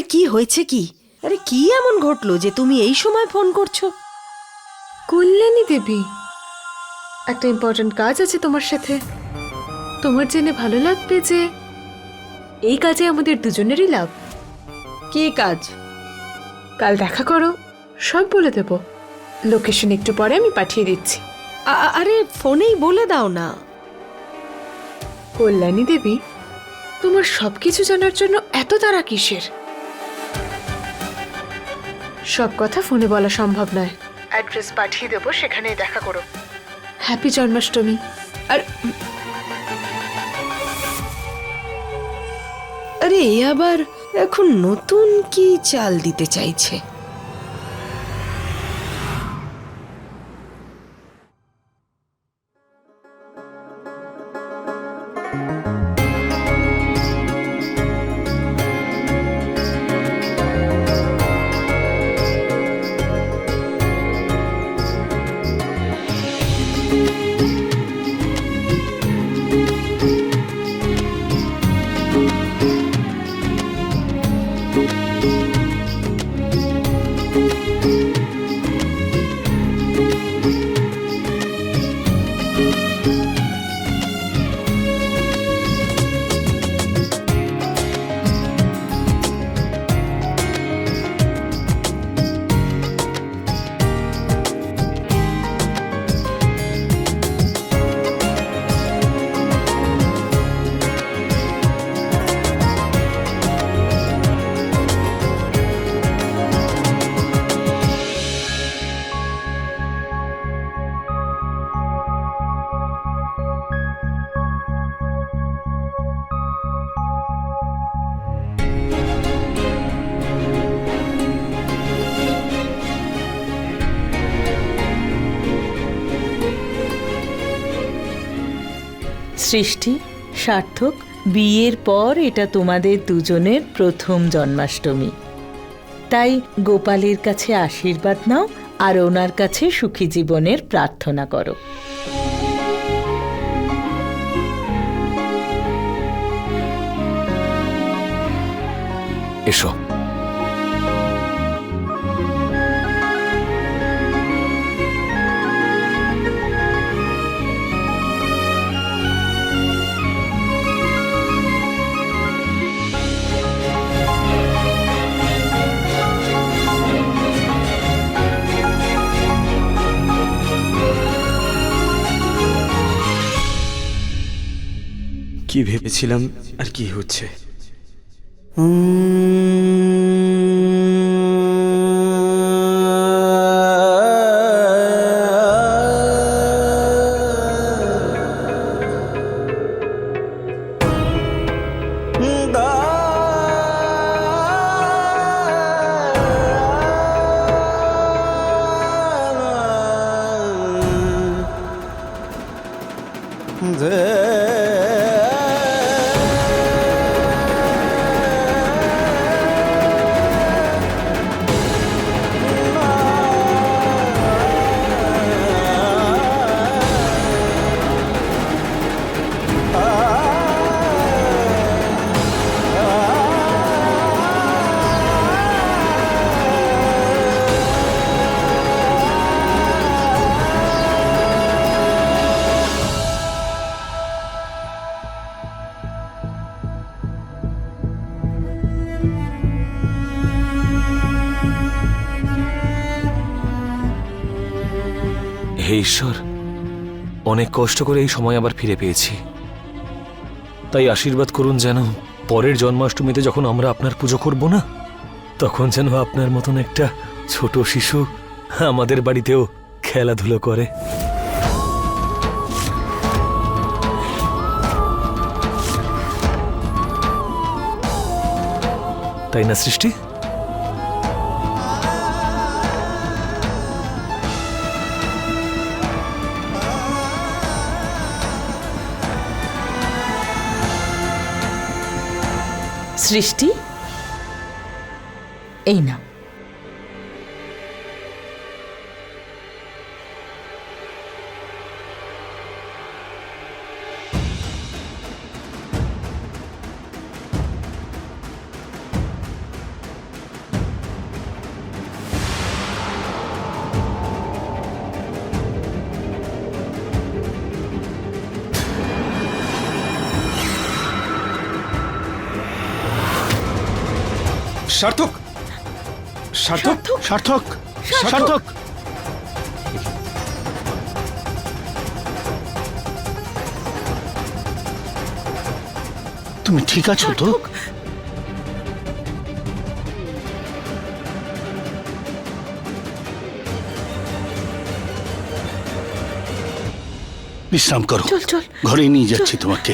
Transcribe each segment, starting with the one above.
আরে কি হয়েছে কি? আরে কি এমন ঘটলো যে তুমি এই সময় ফোন করছ? কল্যাণী দেবী একটা ইম্পর্ট্যান্ট কাজ আছে তোমার সাথে। তোমার জেনে ভালো লাগবে যে এই কাজে আমাদের দুজনেরই লাভ। কি কাজ? কাল দেখা করো সব বলে দেব। লোকেশন একটু পরে আমি পাঠিয়ে দিচ্ছি। আরে ফোনেই বলে দাও না। কল্যাণী দেবী তোমার সবকিছু জানার জন্য এত তারা কিসের? সব কথা ফোনে বলা সম্ভব নয়। অ্যাড্রেস পাঠিয়ে দেবো সেখানেই দেখা করো। হ্যাপি জন্মাষ্টমী আর আরে এ আবার এখন নতুন কি চাল দিতে চাইছে? সৃষ্টি, সার্থক, বিয়ের পর এটা তোমাদের দুজনের প্রথম জন্মাষ্টমী। তাই গোপালের কাছে আশীর্বাদ নাও আর ওনার কাছে সুখী জীবনের প্রার্থনা করো। এসো। কি ভেবেছিলাম আর কি হচ্ছে? ঈশ্বর অনেক কষ্ট করে এই সময় আবার ফিরে পেয়েছি। তাই আশীর্বাদ করুন যেন পরের জন্মাষ্টমীতে যখন আমরা আপনার পুজো করব না, তখন যেন আপনার মতন একটা ছোট শিশু আমাদের বাড়িতেও খেলাধুলো করে। তাই না, সৃষ্টি? সৃষ্টি। এই না সার্থক? সার্থক? সার্থক? সার্থক? তুমি ঠিক আছো তো? বিশ্রাম করো। চল চল। ঘরে নিয়ে যাচ্ছি তোমাকে।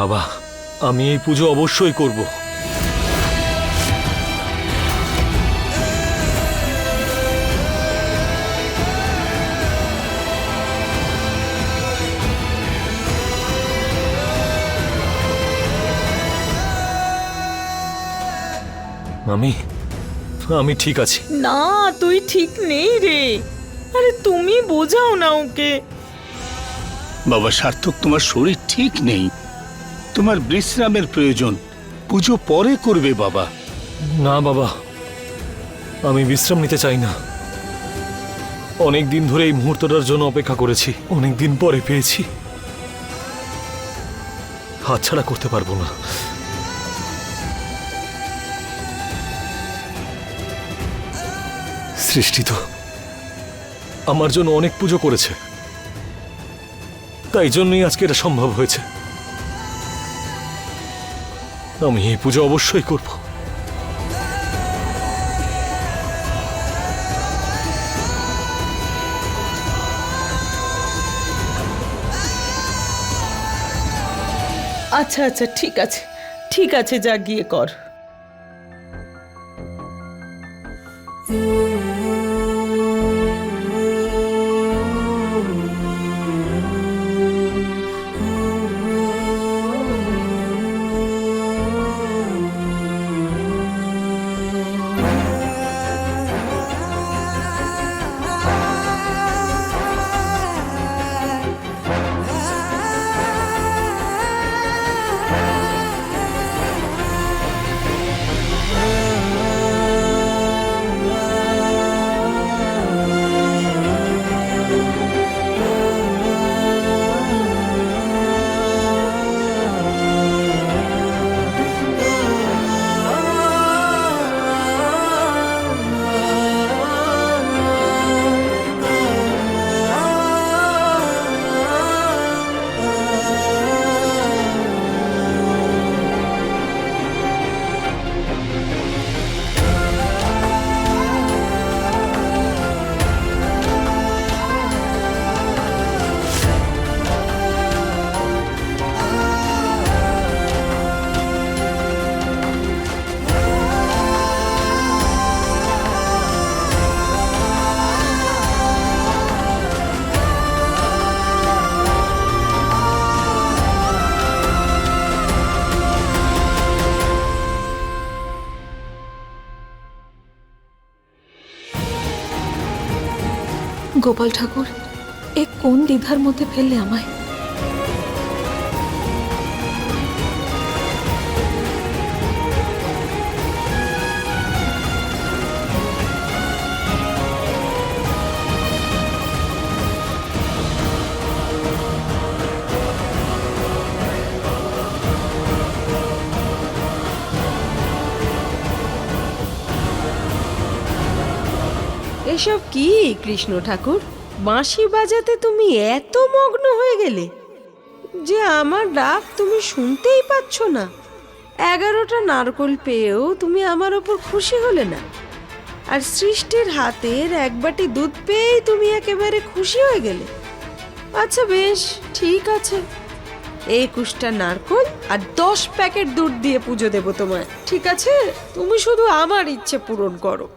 বাবা আমি এই পুজো অবশ্যই করব। আমি আমি ঠিক আছি। না তুই ঠিক নেই রে। আরে তুমি বোঝাও না ওকে। বাবা সার্থক তোমার শরীর ঠিক নেই। তোমার বিশ্রামের প্রয়োজন। পুজো পরে করবে বাবা। না বাবা, আমি বিশ্রাম নিতে চাই না। অনেক দিন ধরে এই মুহূর্তটার জন্য অপেক্ষা করেছি। অনেক দিন পরে পেয়েছি। হাতছাড়া করতে পারব না। সৃষ্টি তো আমার জন্য অনেক পুজো করেছে। তাই জন্যই আজকে এটা সম্ভব হয়েছে। আমি এই পুজো অবশ্যই করব। আচ্ছা আচ্ছা ঠিক আছে। ঠিক আছে যা গিয়ে কর। গোপাল ঠাকুর এ কোন দ্বিধার মধ্যে ফেললে আমায়? কি কৃষ্ণ ঠাকুর? বাঁশি বাজাতে তুমি এত মগ্ন হয়ে গেলে যে আমার ডাক তুমি শুনতেই পাচ্ছ না। এগারোটা নারকল পেয়েও তুমি আমার ওপর খুশি হলে না। আর সৃষ্টির হাতের এক বাটি দুধ পেয়েই তুমি একেবারে খুশি হয়ে গেলে। আচ্ছা বেশ, ঠিক আছে। একুশটা নারকল আর দশ প্যাকেট দুধ দিয়ে পুজো দেবো তোমায়। ঠিক আছে? তুমি শুধু আমার ইচ্ছে পূরণ করো।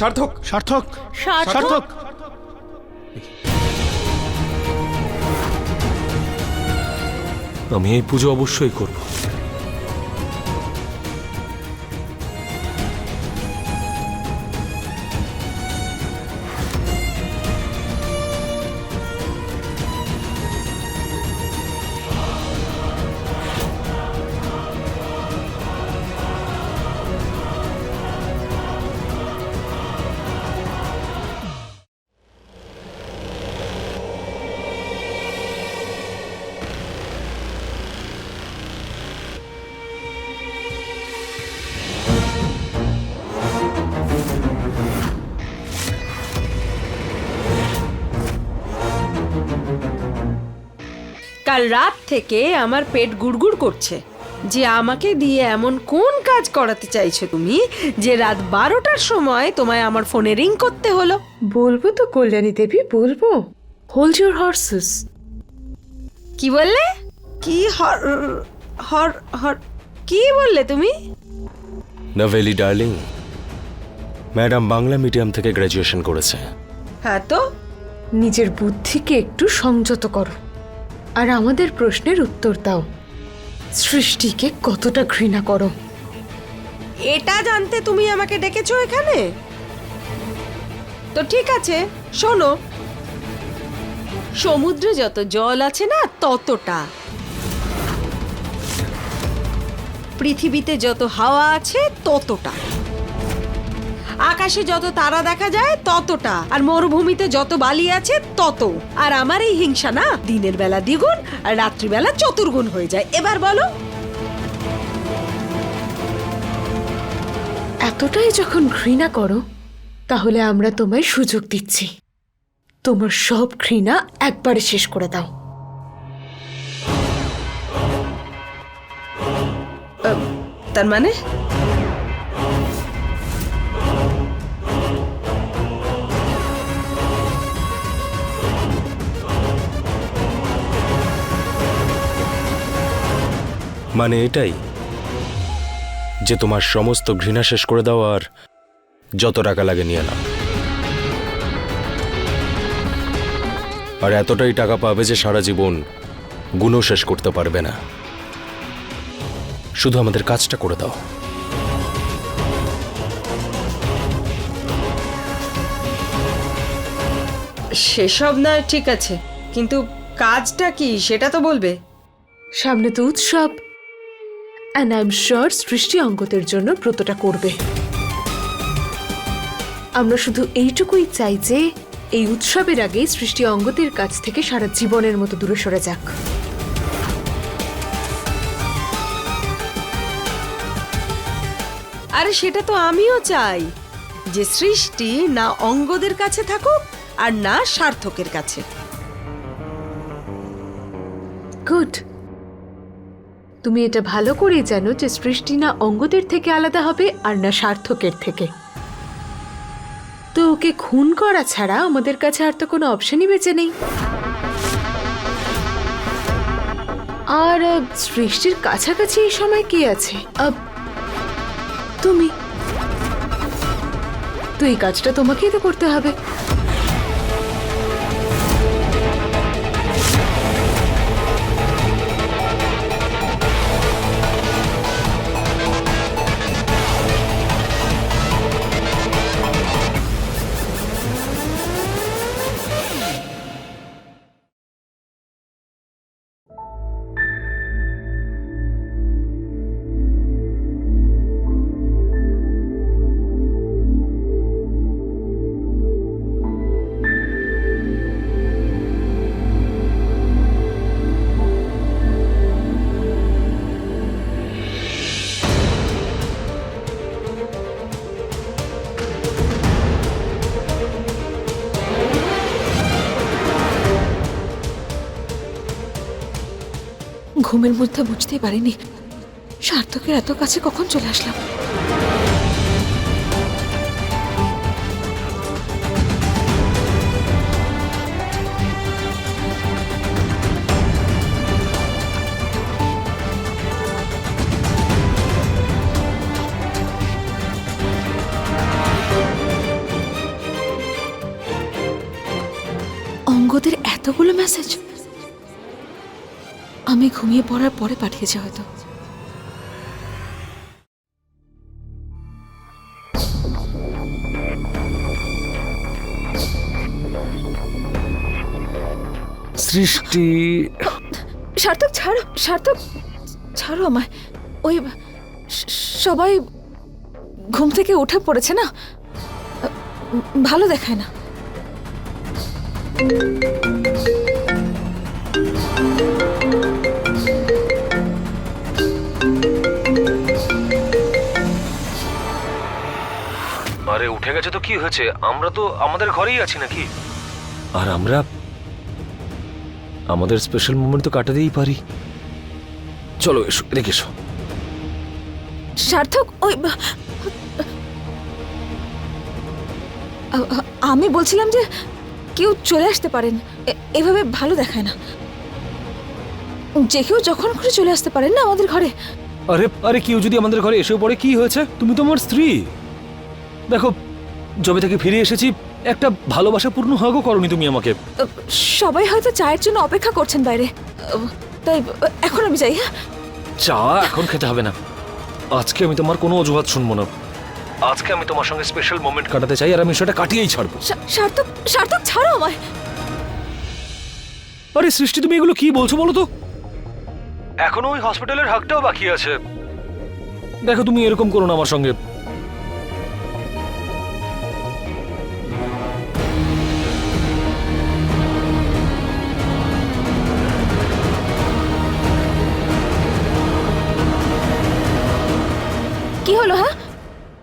সার্থক। সার্থক। সার্থক? সার্থক। আমি এই পুজো অবশ্যই করব। কাল রাত থেকে আমার পেট গুড়গুড় করছে। যে আমাকে দিয়ে এমন কোন কাজ করাতে চাইছো তুমি যে রাত বারোটার সময় তোমায় আমার ফোনে রিং করতে হলো? বলব তো কল্যাণী দেবী বলব। হোল্ড ইউর হর্সেস কি বললে? কি হর হর হর কি বললে তুমি? নভেলি ডার্লিং ম্যাডাম বাংলা মিডিয়াম থেকে গ্র্যাজুয়েশন করেছে। হ্যাঁ তো? নিজের বুদ্ধিকে একটু সংযত করো। আর আমাদের প্রশ্নের উত্তর দাও। সৃষ্টিকে কতটা ঘৃণা করো? এটা জানতে তুমি আমাকে ডেকেছো এখানে? তো ঠিক আছে, শোনো। সমুদ্রে যত জল আছে না, ততটা। পৃথিবীতে যত হাওয়া আছে, ততটা। আকাশে যত তারা দেখা যায় ততটা। আর মরুভূমিতে যত বালি আছে তত। আর আমার এই হিংসা না দিনের বেলা দ্বিগুণ আর রাত্রিবেলা চতুর্গুণ হয়ে যায়। এবার বলো। এতটাই যখন ঘৃণা করো তাহলে আমরা তোমায় সুযোগ দিচ্ছি। তোমার সব ঘৃণা একবারে শেষ করে দাও। তার মানে? মানে এটাই যে তোমার সমস্ত ঘৃণা শেষ করে দাও আর যত টাকা লাগে নিয়ে নাও। আর এতটাই টাকা পাবে যে সারা জীবন গুণও শেষ করতে পারবে না। শুধু আমাদের কাজটা করে দাও। সেসব নয় ঠিক আছে কিন্তু কাজটা কি সেটা তো বলবে। সামনে তো উৎসব। অ্যান্ড আই এম শিওর সৃষ্টি অঙ্গতের জন্য ব্রতটা করবে। আমরা শুধু এইটুকুই চাই যে এই উৎসবের আগে সৃষ্টি অঙ্গতের কাছ থেকে সারা জীবনের মতো দূরে সরে যাক। আরে সেটা তো আমিও চাই যে সৃষ্টি না অঙ্গদের কাছে থাকুক আর না সার্থকের কাছে। গুড তুমি এটা ভালো করেই জানো যে সৃষ্টি না অঙ্গদের থেকে আলাদা হবে আর না সার্থকের থেকে। তো ওকে খুন করা ছাড়া আমাদের কাছে আর তো কোনো অপশনই বেঁচে নেই। আর সৃষ্টির কাছাকাছি এই সময় কে আছে? তুমি। তো এই কাজটা তোমাকেই তো করতে হবে। ঘুমের মধ্যে বুঝতে পারিনি। সার্থকের এত কাছে কখন চলে আসলাম? অঙ্গদের এতগুলো মেসেজ আমি ঘুমিয়ে পড়ার পরে পাঠিয়েছে হয়তো। সৃষ্টি। সার্থক ছাড়ো সার্থক ছাড়ো আমায়। ওই সবাই ঘুম থেকে উঠে পড়েছে না? ভালো দেখায় না। আরে উঠে গেছে তো কি হয়েছে? আমরা তো আমাদের ঘরেই আছি নাকি? আর আমরা আমাদের স্পেশাল মোমেন্ট তো কাটাতেই পারি। চলো এসো এদিকে এসো। সার্থক ওই আমি বলছিলাম যে কেউ চলে আসতে পারেন। এ- এভাবে ভালো দেখায় না। যে কেউ যখন খুশি চলে আসতে পারেন না আমাদের ঘরে। আরে আরে কেউ যদি আমাদের ঘরে এসেও পড়ে কি হয়েছে? তুমি তো আমার স্ত্রী। দেখো যবে থেকে ফিরে এসেছি একটা ভালোবাসাপূর্ণ হাগও করনি তুমি আমাকে। সবাই হয়তো চায়ের জন্য অপেক্ষা করছেন বাইরে। তাই এখন আমি যাই হ্যাঁ? চা এখন খেতে হবে না। আজকে আমি তোমার কোনো অজুহাত শুনব না। আজকে আমি তোমার সঙ্গে স্পেশাল মোমেন্ট কাটাতে চাই আর আমি সেটা কাটিয়েই ছাড়বো। সার্থক সার্থক ছাড়ো আমায়। আরে সৃষ্টি তুমি এগুলো কি বলছো বলো তো? এখনও ওই হসপিটালের হাকটাও বাকি আছে। দেখো তুমি এরকম করো না আমার সঙ্গে।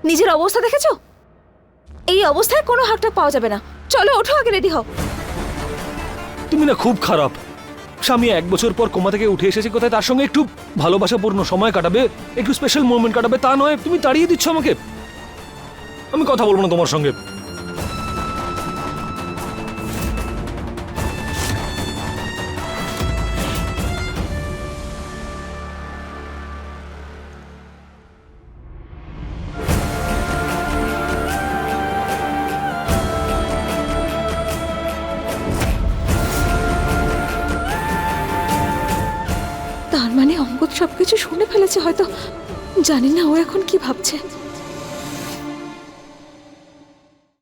নিজের অবস্থা দেখেছ? এই অবস্থায় কোনো হাকটাক পাওয়া যাবে না। চলো, ওঠো, আগে রেডি হও। তুমি না খুব খারাপ। স্বামী এক বছর পর কোমা থেকে উঠে এসেছি কোথায়, তার সঙ্গে একটু ভালোবাসাপূর্ণ সময় কাটাবে, একটু স্পেশাল মুভমেন্ট কাটাবে, তা নয়, তুমি তাড়িয়ে দিচ্ছ আমাকে। আমি কথা বলব না তোমার সঙ্গে। জানি না ও এখন কি ভাবছে।